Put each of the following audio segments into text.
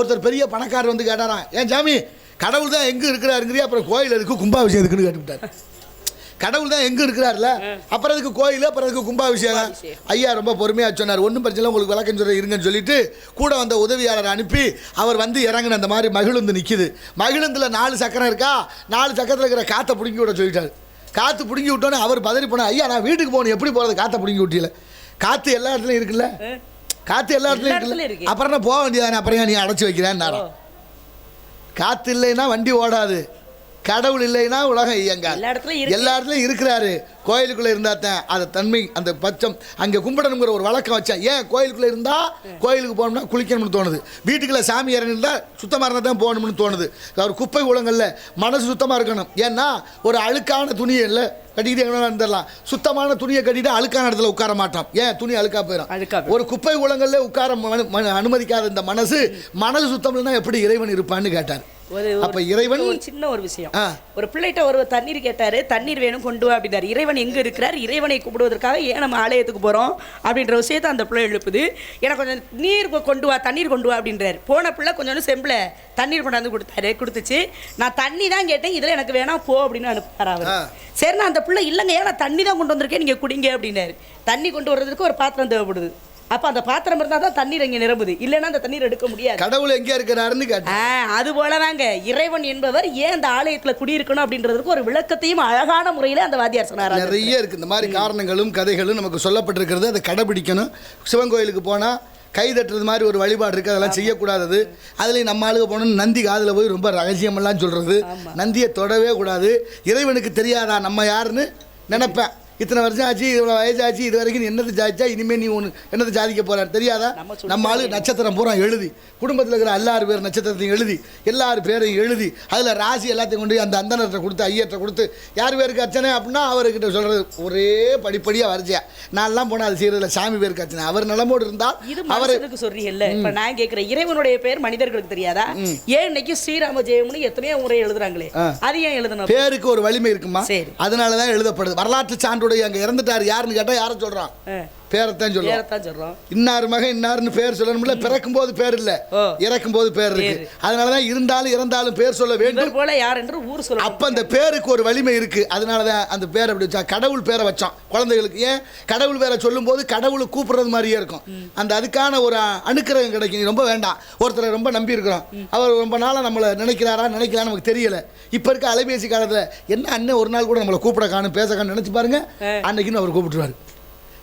ஒருத்தர் பெரிய பணக்காரர் வந்து கேட்டாராம் ஏன் சாமி கடவுள் தான் எங்கே இருக்கிறாருங்கிறியா? அப்புறம் கோயில் இருக்கு கும்பாபிஷேகம் இருக்குன்னு கேட்டுவிட்டார். கடவுள் தான் எங்கே இருக்கிறார்ல? அப்புறம் அதுக்கு கோயில் அப்புறம் அதுக்கு கும்பாபிஷேகம். ஐயா ரொம்ப பொறுமையாக சொன்னார். ஒன்றும் பிரச்சனை இல்லை, உங்களுக்கு விளக்கம் சொல்ல இருங்கன்னு சொல்லிட்டு கூட வந்த உதவியாளரை அனுப்பி அவர் வந்து இறங்கின அந்த மாதிரி மகிழுந்து நிற்கிது மகிழுந்தில் நாலு சக்கரம் இருக்கா? நாலு சக்கரத்தில் இருக்கிற காற்றை பிடுங்கி விட சொல்லிட்டாரு. காற்று பிடுங்கி விட்டோன்னே அவர் பதறி போனார். ஐயா நான் வீட்டுக்கு போகணும் எப்படி போகிறது காற்றை பிடுங்கி விட்டியில காற்று எல்லா இடத்துலையும் இருக்குல்ல? காற்று எல்லா இடத்துலையும் இருக்கு. அப்புறம் போக வேண்டியதானே அப்புறம் நீ அடைச்சி வைக்கிறேன்னு காற்று இல்லைன்னா வண்டி ஓடாது. கடவுள் இல்லைன்னா உலகம் இயங்காது. எல்லா இடத்துலயும். எல்லா இடத்துலையும் இருக்கிறாரு. கோயிலுக்குள்ள இருந்தா தான் அது தன்மை அந்த பச்சம் அங்கே கும்பிடணுங்கிற ஒரு வழக்கம் வச்சேன் ஏன் கோயிலுக்குள்ள இருந்தா கோயிலுக்கு போகணும்னா குளிக்கணும்னு தோணுது. வீட்டுக்குள்ள சாமி இறங்கிருந்தா சுத்தமாக இருந்தால் தான் போகணும்னு தோணுது. அவர் குப்பை குளங்கள்ல மனசு சுத்தமாக இருக்கணும். ஏன்னா ஒரு அழுக்கான துணியை இல்லை கட்டிக்கிட்டு எங்கே இருந்துடலாம் சுத்தமான துணியை கட்டிட்டு அழுக்கான இடத்துல உட்கார மாட்டோம் ஏன்? துணி அழுக்கா போயிடும். ஒரு குப்பை குளங்கள்ல உட்கார அனுமதிக்காத இந்த மனசு மனசு சுத்தம் இல்லைன்னா எப்படி இறைவன் இருப்பான்னு கேட்டார். ஒரு அப்ப இறைவன் ஒரு சின்ன ஒரு விஷயம். ஒரு பிள்ளைகிட்ட ஒரு தண்ணீர் கேட்டாரு தண்ணீர் வேணும் கொண்டு வா அப்படின்னாரு. இறைவன் எங்க இருக்கிறார்? இறைவனை கும்பிடுவதற்காக ஏன் நம்ம ஆலயத்துக்கு போறோம்? அப்படின்ற விஷயத்தை அந்த பிள்ளை எழுப்புது. எனக்கு கொஞ்சம் நீர் கொண்டு வா தண்ணீர் கொண்டு வா அப்படின்றாரு. போன பிள்ளை கொஞ்சம் செம்பில் தண்ணீர் கொண்டாந்து கொடுத்தாரு கொடுத்துச்சு. நான் தண்ணி தான் கேட்டேன் இதுல எனக்கு வேணாம் போ அப்படின்னு அனுப்புறாரு அவர். சரி நான் அந்த பிள்ளை இல்லைங்க ஏன் நான் தண்ணி தான் கொண்டு வந்திருக்கேன் நீங்க குடிங்க அப்படின்னாரு. தண்ணி கொண்டு வர்றதுக்கு ஒரு பாத்திரம் தேவைப்படுது. அப்ப அந்த பாத்திரம் இருந்தால் தான் தண்ணீர் இங்க நிரம்புது. இல்லைன்னா அந்த தண்ணீர் எடுக்க முடியாது. கடவுள் எங்கே இருக்கிறாருன்னு கேட்டார் ஆ, அது போலதாங்க இறைவன் என்பவர் ஏன் அந்த ஆலயத்துல குடியிருக்கணும் அப்படின்றதுக்கு ஒரு விளக்கத்தையும் அழகான முறையில அந்த வாத்தியார் சொன்னார். நிறைய இருக்கு. இந்த மாதிரி காரணங்களும் கதைகளும் நமக்கு சொல்லப்பட்டிருக்கிறது. அதை கடைபிடிக்கணும். சிவன் கோயிலுக்கு போனால் கை தட்டுறது மாதிரி ஒரு வழிபாடு இருக்குது அதெல்லாம் செய்யக்கூடாதது அதுலேயும் நம்ம ஆளுக போனோம்னு நந்தி காதில் போய் ரொம்ப ரகசியமெல்லாம் சொல்கிறது நந்தியை தொடவே கூடாது. இறைவனுக்கு தெரியாதா? நம்ம யாருன்னு நினைப்பேன். இத்தனை வருஷம் ஆச்சு இவ்வளோ வயசாச்சு இது வரைக்கும் என்னது சாதிச்சா இனிமேல் நீ ஒன்று என்னது சாதிக்க போறாரு தெரியாதா? நம்ம ஆளு நட்சத்திரம் பூரா எழுதி. குடும்பத்தில் இருக்கிற எல்லாரு பேர் நட்சத்திரத்தையும் எழுதி எல்லார் பேரையும் எழுதி அதில் ராசி எல்லாத்தையும் கொண்டு அந்த அந்தனர்கிட்ட கொடுத்து ஐயர்கிட்ட கொடுத்து யார் பேருக்கு அர்ச்சனை அப்படின்னா அவர்கிட்ட சொல்கிறது ஒரே படிப்படியாக வரிசையா. நான்லாம் போனால் அது செய்கிறதில்ல சாமி பேருக்கு அர்ச்சனை. அவர் நிலமோடு இருந்தால் அவர் சொல்றீங்கல்ல. இப்ப நான் கேக்குறேன் இறைவனுடைய பேர் மனிதர்களுக்கு தெரியாதா? ஏன் இன்னைக்கு ஸ்ரீராம ஜெயம்னு எத்தனையோ முறை எழுதுறாங்களே. அது ஏன் எழுதணும் பேருக்கு ஒரு வலிமை இருக்குமா? சரி. அதனால தான் எழுதப்படுது. வரலாற்று அவருடைய அங்கே இறந்துட்டார். யாருன்னு கேட்டால் யாரை சொல்கிறான் பேரைத்தான் பேரத்தான் சொல்றோம். இன்னார் மகன் இன்னார்னு பேர் சொல்லணும்ல. பிறக்கும் போது பேர் இல்ல. இறக்கும் போது பேர் இருக்கு. அதனாலதான் இருந்தாலும் இறந்தாலும் பேர் சொல்ல வேண்டும். போல யார் என்று ஊர் சொல்ல அப்ப அந்த பேருக்கு ஒரு வலிமை இருக்கு. அதனாலதான் அந்த பேர் அப்படி வச்சா கடவுள் பேரை வச்சோம் குழந்தைகளுக்கு ஏன்? கடவுள் பேரை சொல்லும் போது கடவுளை கூப்பிடுறது மாதிரியே இருக்கும். அந்த அதுக்கான ஒரு அனுக்கிரகம் கிடைக்கும். ரொம்ப வேண்டாம். ஒருத்தரை ரொம்ப நம்பி இருக்கிறோம். அவர் ரொம்ப நாளா நம்மளை நினைக்கிறாரா நினைக்கிறா நமக்கு தெரியல. இப்ப இருக்க அலைபேசி காலத்துல என்ன அண்ணன் ஒரு நாள் கூட நம்மளை கூப்பிட காணும் பேச காணும் நினைச்சு பாருங்க. அன்னைக்குன்னு அவர் கூப்பிட்டுருவாரு.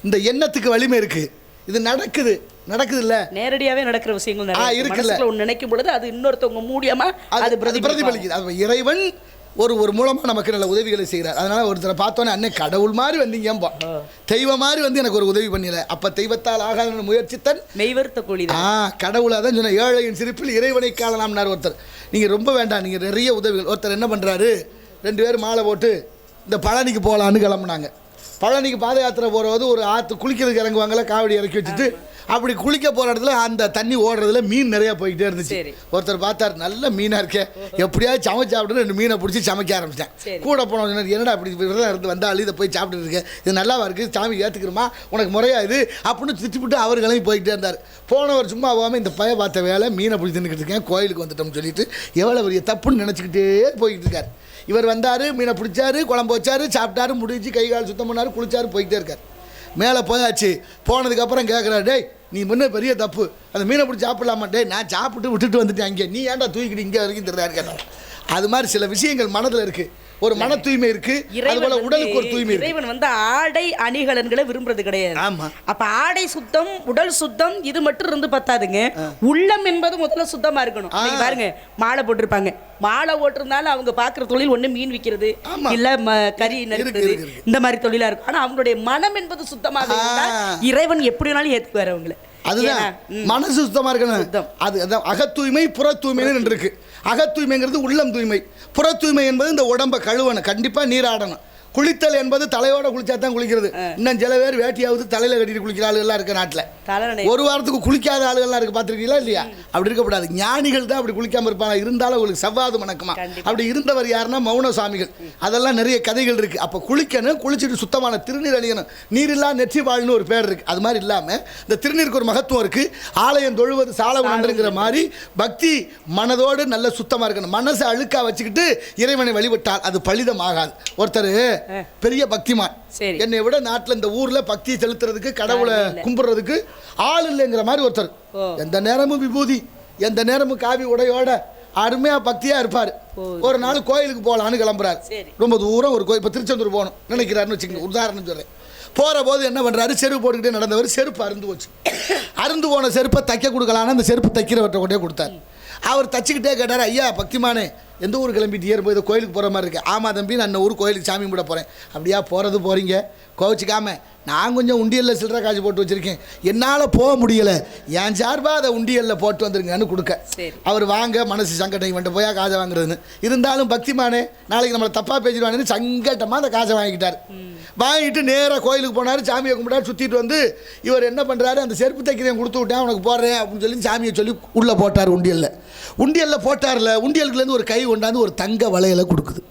இந்த எண்ணத்துக்கு வலிமை இருக்கு. இது நடக்குது. நடக்குது இல்ல நேரடியாவே நடக்கிற விஷயங்கள் நிறைய இருக்குல்ல. ஒண்ணு நினைக்கும் பொழுது அது இன்னொருத்தவங்க மூலியமா அது பிரதிபலிக்குது. அது இறைவன் ஒரு ஒரு மூலமா நமக்கு நல்ல உதவிகளை செய்கிறார் அதனால ஒருத்தரை பார்த்தோன்னே அண்ணன் கடவுள் மாதிரி வந்தீங்கம்பா தெய்வம் மாதிரி வந்து எனக்கு ஒரு உதவி பண்ணல அப்ப தெய்வத்தால் ஆகாத முயற்சித்தன். மெய்வருத்த கோழிதான். ஆ கடவுளை தான் சொன்ன ஏழையின் சிரிப்பில் இறைவனை காணலாம்னார் ஒருத்தர். நீங்க ரொம்ப வேண்டாம். நீங்க நிறைய உதவிகள். ஒருத்தர் என்ன பண்றாரு? ரெண்டு பேரும் மாலை போட்டு இந்த பழனிக்கு போகலான்னு கிளம்புனாங்க. பழனிக்கு பாத யாத்திரை போகிறது ஒரு ஆற்று குளிக்கிறதுக்கு இறங்குவாங்கல்ல காவடி இறக்கி வச்சுட்டு அப்படி குளிக்க போகிற இடத்துல அந்த தண்ணி ஓடுறதுல மீன் நிறைய போய்கிட்டே இருந்துச்சு. ஒருத்தர் பார்த்தார் நல்ல மீனாக இருக்கே. எப்படியாவது சமைச்சு சாப்பிட்டு ரெண்டு மீனை பிடிச்சி சமைக்க ஆரம்பிச்சேன் சரி. கூட போனவங்க என்னடா அப்படி விரதம் இருந்து வந்தாலும் இதை போய் சாப்பிட்டு இருக்கேன் இது நல்லாவா இருக்குது சாமி ஏற்றுக்கிறோமா உனக்கு முறையா இது? அப்படின்னு திட்டிவிட்டு அவர் கிளம்பி போய்கிட்டே இருந்தார். போனவர் சும்மா போகாமல் இந்த பைய பார்த்த வேலை மீனை பிடிச்சி தின்னுக்கிட்டு இருக்கேன் கோயிலுக்கு வந்துட்டோம்னு சொல்லிட்டு எவ்வளோ பெரிய தப்புன்னு நினச்சிக்கிட்டே போய்கிட்டு இருக்கார். இவர் வந்தார் மீனை பிடிச்சாரு குழம்பு வச்சாரு சாப்பிட்டாரு முடிஞ்சு கை கால் சுத்தம் பண்ணாரு குளிச்சாரு போய்கிட்டே இருக்கார். மேலே போயாச்சு. போனதுக்கப்புறம் கேட்குறாரு டேய் நீ முன்ன பெரிய தப்பு. அந்த மீனை பிடிச்சி சாப்பிடலாமா? டேய் நான் சாப்பிட்டு விட்டுட்டு வந்துட்டேன் அங்கே. நீ ஏன்டா தூக்கிட்டு இங்கே வரைக்கும் தெரியாரு கேட்டார். அது மாதிரி சில விஷயங்கள் மனதில் இருக்குது ஒரு மன தூய்மை இருக்குது அது இறைவன் போல வந்து- உடலுக்கு ஒரு தூய்மை இருக்கு. இறைவன் வந்து ஆடை அணிகலன்களை விரும்புறது கிடையாது. ஆமா. அப்ப ஆடை சுத்தம் உடல் சுத்தம் இது மட்டும் இருந்து பத்தாதுங்க. உள்ளம் என்பது முதல்ல சுத்தமா இருக்கணும். பாருங்க மாலை போட்டிருப்பாங்க. மாலை போட்டிருந்தாலும் அவங்க பாக்குற தொழில் ஒண்ணு மீன் விக்கிறது ஆமா. இல்ல கறி நறுக்கிறது இருக்கு, இருக்கு. இந்த மாதிரி தொழிலா இருக்கும். ஆனா அவங்களுடைய மனம் என்பது சுத்தமாக இருந்தால். இறைவன் எப்படி வேணாலும் ஏத்துக்குவாரு அவங்கள. அதுதான். மனசு சுத்தமா இருக்கணும். அது அதான் அகத்தூய்மை புற தூய்மைன்னு இருக்கு. அகத்தூய்மைங்கிறது உள்ளம் தூய்மை. புற தூய்மை என்பது இந்த உடம்ப கழுவணும். கண்டிப்பா நீராடணும். குளித்தல் என்பது தலையோட குளிச்சா தான் குளிக்கிறது இன்னும் சில பேர் வேட்டியாவது தலையில கட்டிட்டு குளிக்கிற ஆளுகள்லாம் இருக்க நாட்டில். ஒரு வாரத்துக்கு குளிக்காத ஆளுகள்லாம் இருக்கு பார்த்துருக்கீங்களா இல்லையா? அப்படி இருக்கக்கூடாது ஞானிகள் தான் அப்படி குளிக்காம இருப்பாங்க. இருந்தாலும் உங்களுக்கு செவ்வாது கண்டிப்பா. அப்படி இருந்தவர் யாருன்னா மௌன சுவாமிகள் அதெல்லாம் நிறைய கதைகள் இருக்கு. அப்போ குளிக்கணும் குளிச்சுட்டு சுத்தமான திருநீர் அணியணும். நீரில்லா நெற்றி வாழ்னு ஒரு பேர் இருக்கு. அது மாதிரி இல்லாம இந்த திருநீருக்கு ஒரு மகத்துவம் இருக்கு. ஆலயம் தொழுவது சால உணர்ந்துங்கிற மாதிரி பக்தி மனதோடு நல்ல சுத்தமா இருக்கணும். மனசை அழுக்கா வச்சுக்கிட்டு இறைவனை வழிபட்டால் அது பலிதம் ஆகாது ஒருத்தர் பெரிய பக்திமான். என்னை விட நாட்டில் இந்த ஊர்ல பக்தியை செலுத்துறதுக்கு கடவுளை. கும்பிடுறதுக்கு ஆள் இல்லைங்கிற மாதிரி ஒருத்தர். எந்த நேரமும் விபூதி எந்த நேரமும் காவி உடையோட அருமையா பக்தியா இருப்பார். ஒரு நாள் கோயிலுக்கு போகலான்னு கிளம்புறாரு. ரொம்ப தூரம் ஒரு கோயில் இப்போ திருச்செந்தூர் போகணும் நினைக்கிறாருன்னு வச்சுக்கோங்க. உதாரணம் சொல்றேன். போகிற போது என்ன பண்ணுறாரு செருப்பு போட்டுக்கிட்டே நடந்தவர் செருப்பு அருந்து போச்சு. அருந்து போன செருப்பை தைக்க கொடுக்கலான்னு அந்த செருப்பு தைக்கிறவர்கிட்ட கொண்டே கொடுத்தார். அவர் தச்சுக்கிட்டே கேட்டார் ஐயா பக்திமானே எந்த ஊர் கிளம்பிட்டு ஏறும்போது ஏதோ கோயிலுக்கு போகிற மாதிரி இருக்கு. ஆமாம் தம்பி நான் ஊர் கோயிலுக்கு சாமி கும்பிட போகிறேன் அப்படியா போகிறது போகிறீங்க கோவிச்சுக்காம. நான் கொஞ்சம் உண்டியலில் சில்லறை காசு போட்டு வச்சுருக்கேன். என்னால் போக முடியலை. என் சார்பாக அதை உண்டியலில் போட்டு வந்துருங்கன்னு கொடுக்க. அவர் வாங்க மனசு சங்கடம் இவன்ட்ட போயா காசை வாங்குறதுன்னு. இருந்தாலும் பக்திமானே நாளைக்கு நம்மளை தப்பாக பேசிடுவானு சங்கட்டமாக அந்த காசை வாங்கிக்கிட்டார். வாங்கிட்டு நேராக கோயிலுக்கு போனார் சாமியை கும்பிட்டாரு சுற்றிட்டு வந்து இவர் என்ன பண்ணுறாரு அந்த செருப்பு தைக்கிறேன் கொடுத்து விட்டேன் உனக்கு போடுறேன் அப்படின்னு சொல்லி சாமியை சொல்லி உள்ளே போட்டார் உண்டியலில். உண்டியலில் போட்டார்ல உண்டியலுக்குலேருந்து ஒரு கை கொண்டாந்து ஒரு தங்க வளையலை கொடுக்குது.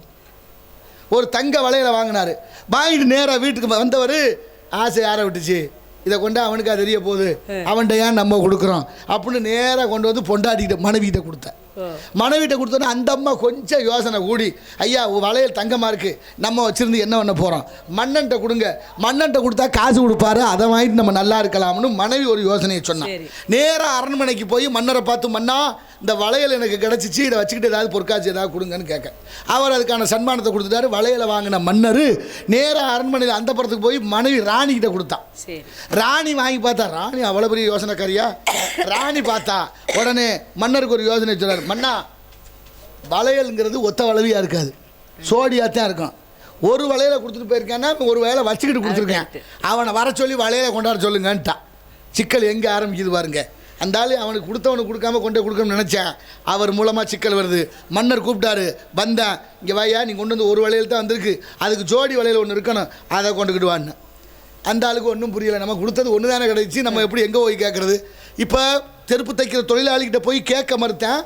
ஒரு தங்க வளையலை வாங்கினாரு. வாங்கிட்டு நேராக வீட்டுக்கு வந்தவர் ஆசை யாரை விட்டுச்சு. இதை கொண்டு அவனுக்கா தெரிய போகுது. அவன்கிட்ட ஏன் நம்ம கொடுக்குறோம்? அப்படின்னு நேராக கொண்டு வந்து பொண்டாட்டிக்கிட்ட மனைவிகிட்ட கொடுத்தேன். மனைவிட்ட கொடுத்தோன்னே அந்த அம்மா கொஞ்சம் யோசனை கூடி ஐயா வளையல் தங்கமாக இருக்கு. நம்ம வச்சிருந்து என்ன பண்ண போகிறோம் மன்னன்ட்ட கொடுங்க. மன்னன்ட்ட கொடுத்தா காசு கொடுப்பாரு. அதை வாங்கிட்டு நம்ம நல்லா இருக்கலாம்னு மனைவி ஒரு யோசனையை சொன்னான். நேராக அரண்மனைக்கு போய் மன்னரை பார்த்து மன்னா இந்த வளையல் எனக்கு கிடச்சிச்சு. இதை வச்சுக்கிட்டு ஏதாவது பொற்காட்சி ஏதாவது கொடுங்கன்னு கேட்க. அவர் அதுக்கான சன்மானத்தை கொடுத்துட்டாரு. வளையலை வாங்கின மன்னர் நேராக அரண்மனையில் அந்த புறத்துக்கு போய் மனைவி ராணிகிட்ட கொடுத்தான் ராணி வாங்கி பார்த்தா ராணி அவ்வளோ பெரிய யோசனைக்காரியா? ராணி பார்த்தா உடனே மன்னருக்கு ஒரு யோசனை சொன்னார் மன்னா வளையல்ங்கிறது ஒத்த வளவியாக இருக்காது. சோடியாக தான் இருக்கும். ஒரு வளையலை கொடுத்துட்டு போயிருக்கேன்னா ஒரு வேலை வச்சுக்கிட்டு கொடுத்துருக்கேன். அவனை வர சொல்லி வளையலை கொண்டாட சொல்லுங்கன்ட்டான் சிக்கல் எங்கே ஆரம்பிக்குது பாருங்க. அந்த ஆளு அவனுக்கு கொடுத்தவனுக்கு கொடுக்காம கொண்டு கொடுக்கணும்னு நினச்சேன். அவர் மூலமாக சிக்கல் வருது. மன்னர் கூப்பிட்டாரு. வந்தேன். இங்கே வாயா நீ கொண்டு வந்து ஒரு வளையல் தான் வந்திருக்கு. அதுக்கு ஜோடி வளையல் ஒன்று இருக்கணும். அதை கொண்டுக்கிட்டு வான்னு அந்த ஆளுக்கு ஒன்றும் புரியல. நம்ம கொடுத்தது ஒன்று தானே கிடைச்சி நம்ம எப்படி எங்கே போய் கேட்குறது இப்போ செருப்பு தைக்கிற தொழிலாளிகிட்ட போய் கேட்க மறுத்தேன்.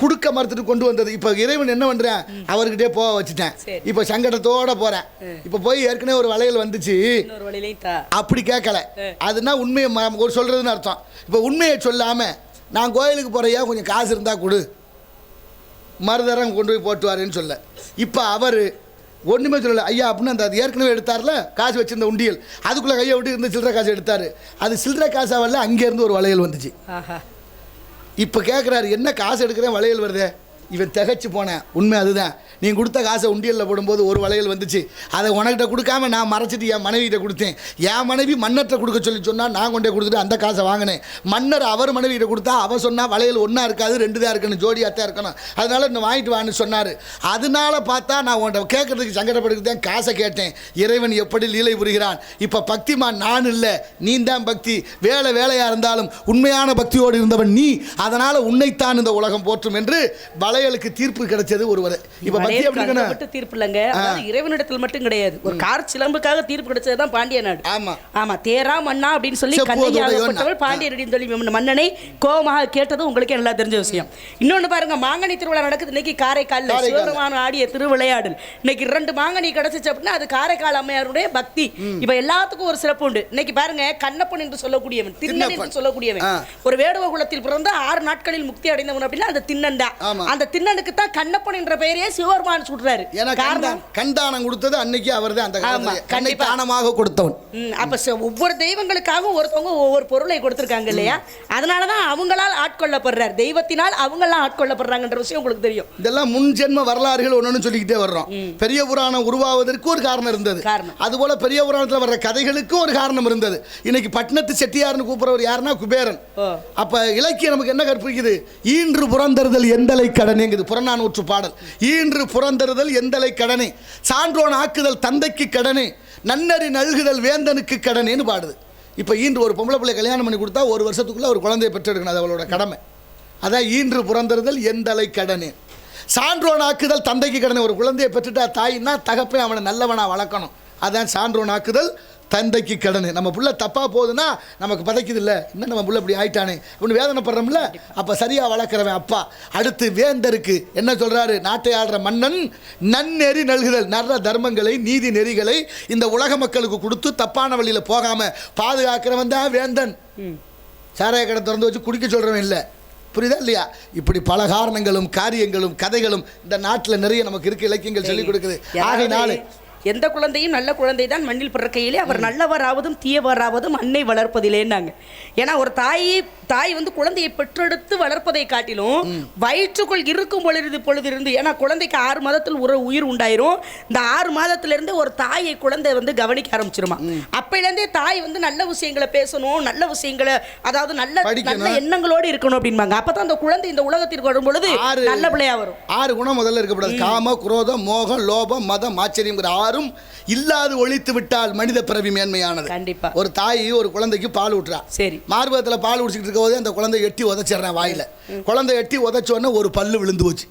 கொடுக்க மறுத்துட்டு கொண்டு வந்தது. இப்போ இறைவன் என்ன பண்ணுறேன் அவர்கிட்டே போக வச்சுட்டேன். இப்போ சங்கடத்தோட போகிறேன் இப்போ போய் ஏற்கனவே ஒரு வளையல் வந்துச்சு. அப்படி கேட்கல. அதுனா உண்மையை ஒரு சொல்கிறதுன்னு அர்த்தம். இப்போ உண்மையை சொல்லாமல் நான் கோயிலுக்கு போகிறையா கொஞ்சம் காசு இருந்தால் கொடு. மறுதரம் கொண்டு போய் போட்டு வரேன்னு சொல்ல. இப்போ அவர் ஒன்றுமே சொல்லலை. ஐயா அப்படின்னு அந்த அது ஏற்கனவே எடுத்தார்ல காசு வச்சிருந்த உண்டியல். அதுக்குள்ளே கையை விட்டு இருந்த சில்லறை காசு எடுத்தார். அது சில்லறை காசாவல்ல அங்கேருந்து ஒரு வளையல் வந்துச்சு. ஆஹா. இப்போ கேட்குறாரு என்ன காசு எடுக்கிறேன் வளையல் வருதே? இவன் திகைச்சு போனேன் உண்மை அதுதான். நீ கொடுத்த காசை உண்டியலில் போடும்போது ஒரு வளையல் வந்துச்சு. அதை உனக்கிட்ட கொடுக்காம நான் மறைச்சிட்டு என் மனைவிகிட்ட கொடுத்தேன். என் மனைவி மன்னர்கிட்ட கொடுக்க சொல்லி சொன்னால் நான் கொண்டே கொடுத்துட்டு அந்த காசை வாங்கினேன். மன்னர் அவர் மனைவிகிட்ட கொடுத்தா அவள் சொன்னால் வளையல் ஒன்றா இருக்காது ரெண்டு தான் இருக்கணும் ஜோடியாக தான் இருக்கணும். அதனால் இன்னும் வாங்கிட்டு வான்னு சொன்னார். அதனால பார்த்தா நான் உன்ட்ட கேட்கறதுக்கு சங்கடப்படுறது தான் காசை கேட்டேன். இறைவன் எப்படி லீலை புரிகிறான்? இப்போ பக்திமான் நான் இல்லை நீ தான் பக்தி. வேலை வேலையாக இருந்தாலும் உண்மையான பக்தியோடு இருந்தவன் நீ. அதனால் உன்னைத்தான் இந்த உலகம் போற்றும் என்று வளையலுக்கு தீர்ப்பு கிடைச்சது ஒருவர். இப்போ இருக்கணும் மட்டும் தீர்ப்பு இல்லைங்க. இறைவனிடத்தில் மட்டும் கிடையாது. ஒரு கார் சிலம்புக்காக தீர்ப்பு கிடைச்சது தான் பாண்டிய நாடு. ஆமாம் ஆமா தேரா மன்னா அப்படின்னு சொல்லி. கண்ணையாகப்பட்டவள் பாண்டியரடின்னு சொல்லி மன்ன- மன்னனை கோபமாக கேட்டது உங்களுக்கே நல்லா தெரிஞ்ச விஷயம். இன்னொன்னு பாருங்க மாங்கனி திருவிழா நடக்குது இன்னைக்கு காரைக்கால்ல. சிவபெருமான் ஆடிய திருவிளையாடல். இன்னைக்கு ரெண்டு மாங்கனி கிடைச்சிச்சு அப்படின்னா அது காரைக்கால் அம்மையாருடைய பக்தி. இப்ப எல்லாத்துக்கும் ஒரு சிறப்பு உண்டு. இன்னைக்கு பாருங்க கண்ணப்பன் என்று சொல்லக்கூடியவன் திண்ணன் என்று. சொல்லக்கூடியவன். ஒரு வேடுவ குலத்தில் பிறந்த ஆறு நாட்களில் முக்தி அடைந்தவன் அப்படின்னா அந்த திண்ணன் தான். ஆமா. அந்த திண்ணனுக்கு தான் கண்ணப்பன் என்ற பெயரையே சிவபெருமான் சுடுறாரு. ஏன்னா காரணம்? கண்தானம் கொடுத்தது அன்னைக்கு அவர் தான் அந்த கண்ணை. தானமாக கொடுத்தவன். அப்ப ஒவ்வொரு தெய்வங்களுக்காகவும் ஒருத்தவங்க ஒவ்வொரு பொருளை கொடுத்துருக்காங்க இல்லையா? அதனால தான் அவங்களால் ஆட்கொள்ளப்படுறார். தெய்வத்தினால் அவங்களாம் ஆட்கொள்ளப்படுறாங்கன்ற விஷயம் உங்களுக்கு தெரியும். இதெல்லாம் முன் ஜென்ம வரலாறுகள் ஒன்று சொல்லிக்கிட்டே வர்றோம். பெரிய புராணம் உருவாவதற்கு ஒரு காரணம் இருந்தது. காரணம். அதுபோல பெரிய புராணத்தில் வர்ற கதைகளுக்கும் ஒரு காரணம் இருந்தது. இன்னைக்கு பட்டணத்து செட்டியார்னு கூப்பிடுறவர் யாருன்னா குபேரன். அப்ப இலக்கியம் நமக்கு என்ன கற்பிக்குது? ஈன்று புறந்தறுதல் எந்தலை கடனேங்குது புறநானூற்று பாடல். ஈன்று புறந்தறுதல் எந்தலை கடனே? சான்றோன் ஆக்குதல் தந்தைக்கு கடனே? நன்னறி நல்குதல் வேந்தனுக்கு கடனேன்னு பாடுது. இப்போ ஈன்று ஒரு பொம்பளை பிள்ளை கல்யாணம் பண்ணி கொடுத்தா ஒரு வருஷத்துக்குள்ள ஒரு குழந்தையை பெற்றெடுக்கணும். அது அவளோட கடமை. அதான் ஈன்று புறந்தறுதல் எந்தலை கடனே. சான்றோனாக்குதல் தந்தைக்கு கடனை. ஒரு குழந்தையை பெற்றுட்டா தாயின்னா தகப்பே அவனை நல்லவனாக வளர்க்கணும். அதான் சான்றோனாக்குதல் தந்தைக்கு கடன். நம்ம புள்ள தப்பாக போகுதுன்னா நமக்கு பதைக்குது இல்லை இன்னும் நம்ம புள்ள இப்படி ஆயிட்டானே. அப்படின்னு வேதனைப்படுறோம்ல. அப்போ சரியாக வளர்க்குறவன் அப்பா. அடுத்து வேந்தருக்கு என்ன சொல்கிறாரு நாட்டை ஆள்ற மன்னன் நன்னெறி நல்குதல். நல்ல தர்மங்களை நீதி நெறிகளை இந்த உலக மக்களுக்கு கொடுத்து தப்பான வழியில் போகாமல் பாதுகாக்கிறவன் தான் வேந்தன். சாராய கடை திறந்து வச்சு குடிக்க சொல்கிறவன் இல்லை. புரியுதா இல்லையா? இப்படி பல காரணங்களும் காரியங்களும் கதைகளும் இந்த நாட்டில் நிறைய நமக்கு இருக்க இலக்கியங்கள் சொல்லிக் கொடுக்குது. யாராவது எந்த குழந்தையும் நல்ல குழந்தை தான் மண்ணில் பிறக்கையிலே. அவர் நல்லவராவதும் தீயவராவதும் அன்னை வளர்ப்பதிலேன்னாங்க. ஏன்னா ஒரு தாய் தாய் வந்து குழந்தையை பெற்றெடுத்து வளர்ப்பதை காட்டிலும் வயிற்றுக்குள் இருக்கும் பொழுது பொழுது இருந்து ஏன்னா குழந்தைக்கு ஆறு மாதத்தில் ஒரு உயிர் உண்டாயிரும். இந்த ஆறு மாதத்துல இருந்து ஒரு தாயை குழந்தை வந்து கவனிக்க ஆரம்பிச்சிருமா. அப்பையிலேருந்தே தாய் வந்து நல்ல விஷயங்களை பேசணும் நல்ல விஷயங்களை அதாவது நல்ல. நல்ல எண்ணங்களோடு இருக்கணும் அப்படிம்பாங்க. அப்பதான் அந்த குழந்தை இந்த உலகத்திற்கு வரும் பொழுது ஆறு- நல்ல பிள்ளையா வரும். ஆறு குணம் முதல்ல இருக்கக்கூடாது. காம குரோதம் மோகம் லோபம் மதம் ஆச்சரியங்கிற ஆறும் இல்லாது ஒழித்து விட்டால் மனித பிறவி மேன்மையானது. கண்டிப்பா. ஒரு தாய் ஒரு குழந்தைக்கு பால் ஊட்டுறா. சரி. மார்பகத்தில் பால் குடிச்சிட்டு இருக்க போதே அந்த குழந்தை எட்டி உதச்சிடுறேன் வாயில. குழந்தை எட்டி உதச்ச உடனே ஒரு பல்லு விழுந்து போச்சு.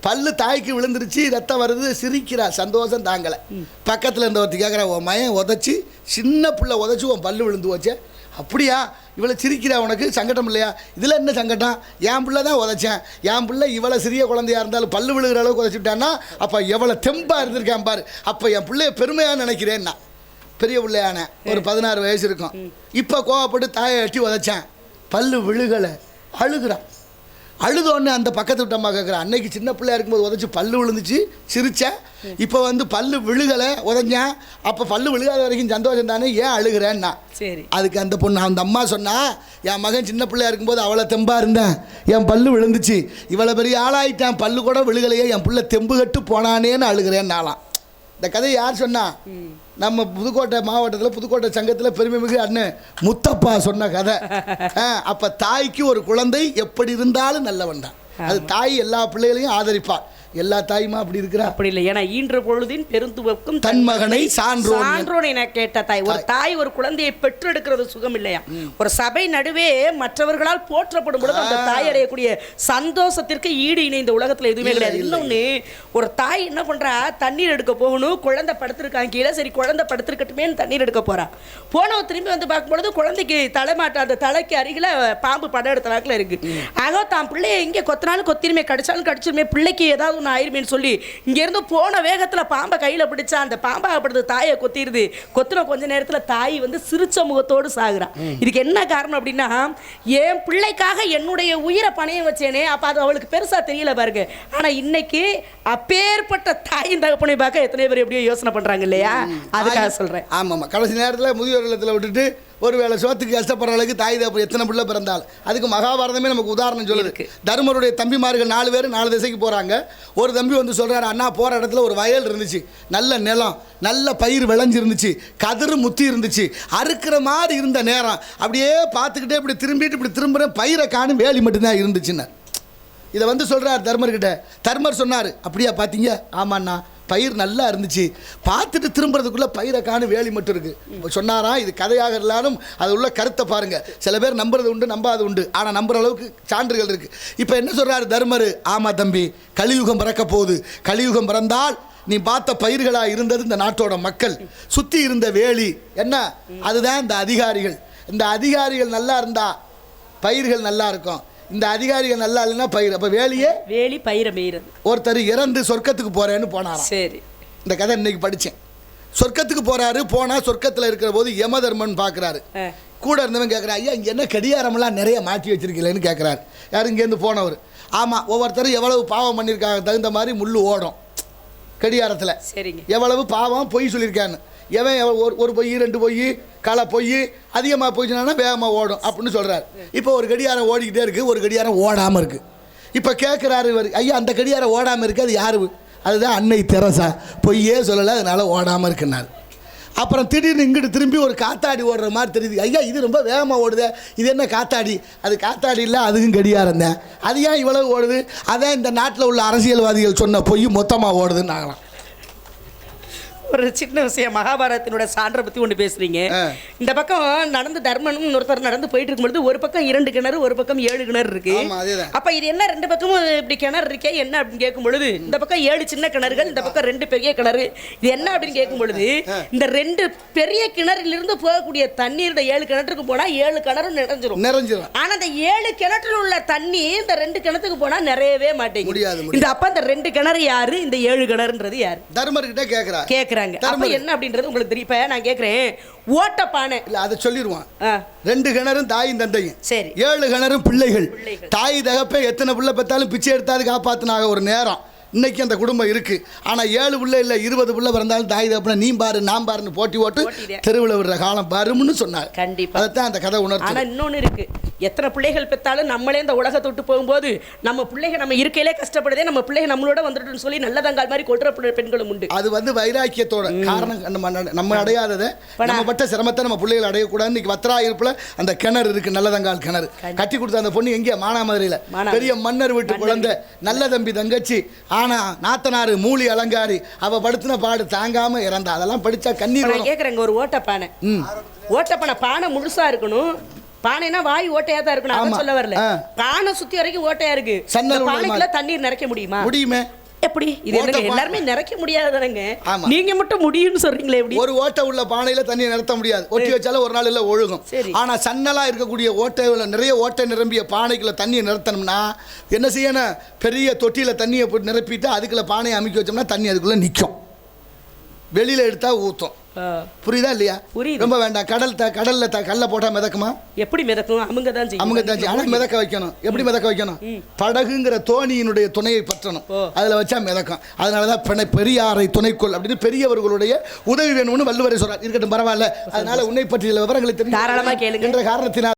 பல்லு தாய்க்கு விழுந்துருச்சு ரத்தம் வருது சிரிக்கிறா சந்தோஷம் தாங்கலை. பக்கத்தில் இருந்த ஒருத்தி கேட்குறா உன் மயன் உதச்சி சின்ன புள்ள உதச்சி உன் பல்லு விழுந்து போச்சே. அப்படியா? இவளை சிரிக்கிறா உனக்கு? சங்கடம் இல்லையா? இதில் என்ன சங்கடம்? என் பிள்ளை தான் உதைச்சேன். என் பிள்ளை இவ்வளோ சிறிய குழந்தையா இருந்தாலும் பல்லு விழுகிற அளவுக்கு உதச்சிட்டான்னா அப்போ எவ்வளோ தெம்பா இருந்திருக்கான் பாரு. அப்போ என் பிள்ளைய பெருமையாக நினைக்கிறேன்னா. பெரிய பிள்ளையான ஒரு பதினாறு வயசு இருக்கும். இப்போ கோவப்பட்டு தாயை எட்டி உதைச்சேன். பல்லு விழுகலை. அழுகுறான். அழுத உடனே அந்த பக்கத்து விட்ட அம்மா கேட்குறேன் அன்னைக்கு சின்ன பிள்ளையா இருக்கும்போது உதச்சி பல்லு விழுந்துச்சு சிரிச்சேன் இப்போ வந்து பல்லு விழுகலை உதஞ்சேன் அப்போ பல்லு விழுகாத வரைக்கும் சந்தோஷம் தானே ஏன் அழுகிறேன்னா? சரி. அதுக்கு அந்த பொண்ணு அந்த அம்மா சொன்னா என் மகன் சின்ன பிள்ளையா இருக்கும்போது அவளை தெம்பா இருந்தேன். என் பல்லு விழுந்துச்சு. இவ்வளோ பெரிய ஆளாயிட்டான். பல்லு கூட விழுகலையே. என் பிள்ளை தெம்பு கட்டு போனானேன்னு அழுகிறேன் நாளாம் இந்த கதையை யார் சொன்னா? நம்ம புதுக்கோட்டை மாவட்டத்தில் புதுக்கோட்டை சங்கத்தில் பெருமைமிகு அண்ணன் முத்தப்பா சொன்ன கதை. அப்போ தாய்க்கு ஒரு குழந்தை எப்படி இருந்தாலும் நல்லவன் தான் அது தாய் எல்லா பிள்ளைகளையும் ஆதரிப்பா எல்லா தாயுமா அப்படி இருக்கிறா? அப்படி இல்லை. ஏன்னா ஈன்ற பொழுதின் பெருந்துவக்கும் தன் மகனை சான்றோன் சான்றோன் என கேட்ட தாய். ஒரு தாய். ஒரு குழந்தையை பெற்றெடுக்கிறது சுகம் இல்லையா? ஒரு சபை நடுவே மற்றவர்களால் போற்றப்படும் பொழுது அந்த தாய் அடையக்கூடிய சந்தோஷத்திற்கு ஈடு இணை இந்த உலகத்துல எதுவுமே கிடையாது. இல்லை. இன்னொன்னு ஒரு தாய் என்ன பண்றா? தண்ணீர் எடுக்க போகணும். குழந்தை படுத்திருக்காங்க கீழே. சரி குழந்தை படுத்திருக்கட்டுமே தண்ணீர் எடுக்க போறா. போனவ திரும்பி வந்து பார்க்கும்பொழுது குழந்தைக்கு தலைமாட்ட அந்த தலைக்கு அருகில பாம்பு படம் எடுத்த வாக்கில் இருக்கு. ஆக தான் பிள்ளைய எங்கே கொத்தினாலும் கொத்திருமே கடிச்சாலும் கடிச்சிருமே பிள்ளைக்கு ஏதாவது ஒன்று ஆயிருமேன்னு சொல்லி இங்கேருந்து போன வேகத்தில் பாம்பை கையில் பிடிச்சா அந்த பாம்பாகப்படுது தாயை கொத்திடுது கொத்தின கொஞ்ச நேரத்தில் தாய் வந்து சிரிச்ச முகத்தோடு சாகுறான் இதுக்கு என்ன காரணம் அப்படின்னா என் பிள்ளைக்காக என்னுடைய உயிரை பணையம் வச்சேனே அப்போ அது அவளுக்கு பெருசாக தெரியல பாருங்க. ஆனால் இன்னைக்கு அப்பேற்பட்ட தாயின் தகப்பனை பார்க்க எத்தனை பேர் எப்படியோ யோசனை பண்ணுறாங்க இல்லையா? அதுக்காக சொல்கிறேன் ஆமாம் கடைசி நேரத்தில் முதியோர் இல்லத்தில் விட்டுட்டு ஒரு வேளை சோத்துக்கு கஷ்டப்படுற அளவுக்கு தாய் தகப்பு எத்தனை பிள்ளை பிறந்தால்? அதுக்கு மகாபாரதமே நமக்கு உதாரணம் சொல்லுது. தர்மருடைய தம்பிமார்கள் நாலு பேர் நாலு திசைக்கு போகிறாங்க ஒரு தம்பி வந்து சொல்கிறாரு அண்ணா போகிற இடத்துல ஒரு வயல் இருந்துச்சு. நல்ல நிலம் நல்ல பயிர் விளைஞ்சிருந்துச்சு. கதிர் முத்தி இருந்துச்சு. அறுக்கிற மாதிரி இருந்த நேரம். அப்படியே பார்த்துக்கிட்டே இப்படி திரும்பிட்டு இப்படி திரும்புகிறேன் பயிரை காணும் வேலி மட்டும்தான் இருந்துச்சுன்னு. இதை வந்து சொல்கிறார் தர்மர்கிட்ட. தர்மர் சொன்னார் அப்படியா பார்த்தீங்க ஆமாண்ணா. பயிர் நல்லா இருந்துச்சு. பார்த்துட்டு திரும்புறதுக்குள்ளே பயிரை காணும் வேலி மட்டும் இருக்குது சொன்னாராம் இது கதையாக இருந்தாலும் அது உள்ள கருத்தை பாருங்கள் சில பேர் நம்புறது உண்டு நம்பாது உண்டு. ஆனால் நம்புற அளவுக்கு சான்றுகள் இருக்குது இப்போ என்ன சொல்கிறாரு தர்மர்? ஆமாம் தம்பி கலியுகம் பிறக்க போகுது. கலியுகம் பிறந்தால் நீ பார்த்த பயிர்களாக இருந்தது இந்த நாட்டோட மக்கள். சுற்றி இருந்த வேலி. என்ன? அதுதான் இந்த அதிகாரிகள். இந்த அதிகாரிகள் நல்லா இருந்தால் பயிர்கள் நல்லா இருக்கும். இந்த அதிகாரிகள் நல்லா இல்லைன்னா பயிர். அப்போ வேலியே வேலி பயிரை மேயிறது. ஒருத்தர் இறந்து சொர்க்கத்துக்கு போறேன்னு போனாராம். சரி. இந்த கதை இன்னைக்கு படித்தேன் சொர்க்கத்துக்கு போறாரு போனா சொர்க்கத்தில் இருக்கிற போது யமதர்மன் பார்க்குறாரு. கூட இருந்தவன் கேட்குறான் ஐயா இங்கே என்ன கடியாரமெல்லாம் நிறைய மாற்றி வச்சிருக்கீங்களேன்னு கேட்குறாரு யார் இங்கேருந்து போனவர்? ஆமாம் ஒவ்வொருத்தரும் எவ்வளவு பாவம் பண்ணியிருக்காங்க தகுந்த மாதிரி முள்ளு ஓடும். கடியாரத்தில் சரிங்க. எவ்வளவு பாவம் பொய் சொல்லியிருக்கான்னு. எவன் ஒரு ஒரு பொய் ரெண்டு பொய் களை பொய் அதிகமாக போயிடுச்சுனா வேகமாக ஓடும் அப்படின்னு சொல்கிறாரு இப்போ ஒரு கடியாரம் ஓடிக்கிட்டே இருக்குது ஒரு கடியாரம் ஓடாமல் இருக்குது இப்போ கேட்குறாரு இவர் ஐயா அந்த கடியாரம் ஓடாமல் இருக்குது அது யாரு? அதுதான் அன்னை தெரசா. பொய்யே சொல்லலை அதனால் ஓடாமல் இருக்குன்னாரு. அப்புறம் திடீர்னு இங்கிட்டு திரும்பி ஒரு காத்தாடி ஓடுற மாதிரி தெரியுது. ஐயா இது ரொம்ப வேகமாக ஓடுதே. இது என்ன காத்தாடி? அது காத்தாடி இல்லை அதுக்கும் கடியாரம் தான். அது ஏன் இவ்வளவு ஓடுது? அதான் இந்த நாட்டில் உள்ள அரசியல்வாதிகள் சொன்ன பொய் மொத்தமாக ஓடுதுன்னு ஆகலாம். ஒரு சின்ன விஷயம். மகாபாரதத்தினோட சான்றை பத்தி ஒன்று பேசுறீங்க. இந்த பக்கம் நடந்து தர்மனும் ஒருத்தர் நடந்து போயிட்டு இருக்கும்பொழுது ஒரு பக்கம் இரண்டு கிணறு ஒரு பக்கம் ஏழு கிணறு இருக்கு. அப்ப இது என்ன ரெண்டு பக்கமும் இப்படி கிணறு இருக்கே என்ன அப்படின்னு கேட்கும் பொழுது இந்த பக்கம் ஏழு சின்ன கிணறுகள் இந்த பக்கம் ரெண்டு பெரிய கிணறு. இது என்ன அப்படின்னு கேட்கும் பொழுது இந்த ரெண்டு பெரிய கிணறிலிருந்து போகக்கூடிய தண்ணீர் இந்த ஏழு கிணற்றுக்கு போனா ஏழு கிணறும் நிறைஞ்சிரும். நிறைஞ்சிரும். ஆனா இந்த ஏழு கிணற்றில் உள்ள தண்ணி இந்த ரெண்டு கிணத்துக்கு போனா நிறையவே மாட்டேங்குது. இந்த அப்ப இந்த ரெண்டு கிணறு யாரு? இந்த ஏழு கிணறுன்றது யாரு? தர்மர்கிட்ட கேட்குறா கேக்குறாங்க அப்ப. என்ன அப்படின்றது உங்களுக்கு தெரியும். நான் கேக்குறேன். ஓட்டப்பானை. இல்லை அதை சொல்லிடுவான். ரெண்டு கிணறும் தாயும் தந்தையும். சரி. ஏழு கிணறும் பிள்ளைகள். தாய் தகப்பே எத்தனை பிள்ளை பெற்றாலும் பிச்சை எடுத்தாலும் காப்பாத்தினாக ஒரு நேரம். இன்னைக்கு அந்த குடும்பம் இருக்கு. ஆனா ஏழு பிள்ளை இல்ல இருபது பிள்ளை பிறந்தாலும் தாய் தகப்பன நீ பாரு நான் பாருன்னு போட்டி ஓட்டு. தெருவில் விடுற காலம் வரும்னு சொன்னார். கண்டிப்பா. அதைத்தான் அந்த கதை ஆனா உணர்த்து இன்னொன்னு இருக்கு. எத்தனை பிள்ளைகள் பெற்றாலும் நம்மளே இந்த உலகத்தை விட்டு போகும்போது நம்ம பிள்ளைங்க நம்ம இருக்கையிலே கஷ்டப்படுதே நம்ம பிள்ளைங்க நம்மளோட வந்துட்டுன்னு சொல்லி நல்லதங்கால் மாதிரி கொட்டுற பெண்களும் உண்டு. அது வந்து வைராக்கியத்தோட காரணம் நம்ம நம்ம அடையாததை நம்ம பட்ட சிரமத்தை நம்ம பிள்ளைகள் அடையக்கூடாது இன்னைக்கு வத்ரா இருப்புல அந்த கிணறு இருக்கு நல்லதங்கால் கிணறு. கட்டி கொடுத்த அந்த பொண்ணு எங்கே மானாமதுரையில். மானாமதுரை. பெரிய மன்னர் வீட்டு குழந்தை நல்ல தம்பி தங்கச்சி ஆனா நாத்தனாரு மூலி அலங்காரி அவ படுத்தின பாடு தாங்காம இறந்தா. அதெல்லாம் படிச்சா கண்ணீர் நான் வரும். கேக்குறேங்க ஒரு ஓட்டப்பானை. ஓட்டப்பானை பானை முழுசா இருக்கணும். பானைனா வாய் ஓட்டையா தான் இருக்கணும் சொல்ல வரல. பானை சுத்தி வரைக்கும் ஓட்டையா இருக்கு. பானைக்குள்ள தண்ணீர் நிறைக்க முடியுமா? முடியுமே. எப்படி? இது என்னங்க எல்லாருமே நிறைக்க முடியாதுதானங்க? ஆமா. நீங்க மட்டும் முடியும்னு சொல்றீங்களே எப்படி? ஒரு ஓட்டை உள்ள பானையில தண்ணி நிறுத்த முடியாது. ஒட்டி வச்சாலும் ஒரு நாள் இல்ல ஒழுகும். ஆனா சன்னலா இருக்கக்கூடிய ஓட்டை உள்ள நிறைய ஓட்டை நிரம்பிய பானைக்குள்ள தண்ணியை நிறுத்தணும்னா என்ன செய்யணும்? பெரிய தொட்டியில தண்ணியை போட்டு நிரப்பிட்டு அதுக்குள்ள பானையை அமைக்க வச்சோம்னா தண்ணி அதுக்குள்ள நிக்கும். வெளியில எடுத்தா ஆ. புரியுதா இல்லையா? புரியுது. ரொம்ப வேண்டாம். கடல் த கடல்ல த கல்ல போட்டா மிதக்குமா? எப்படி மிதக்கும்? அமுங்க தான் அவங்க தான் ஆனா மிதக்க வைக்கணும். எப்படி மிதக்க வைக்கணும்? படகுங்கிற தோணியினுடைய துணையை பற்றணும். அதுல வச்சா மிதக்கும். அதனாலதான் பிணை பெரியாரை துணைக்கொள் அப்படின்னு பெரியவர்களுடைய உதவி வேணும்னு வள்ளுவரை சொல்றார். இருக்கட்டும் பரவாயில்ல. அதனால உன்னை பற்றிய விவரங்களை கேளுங்க. என்ற காரணத்தினால்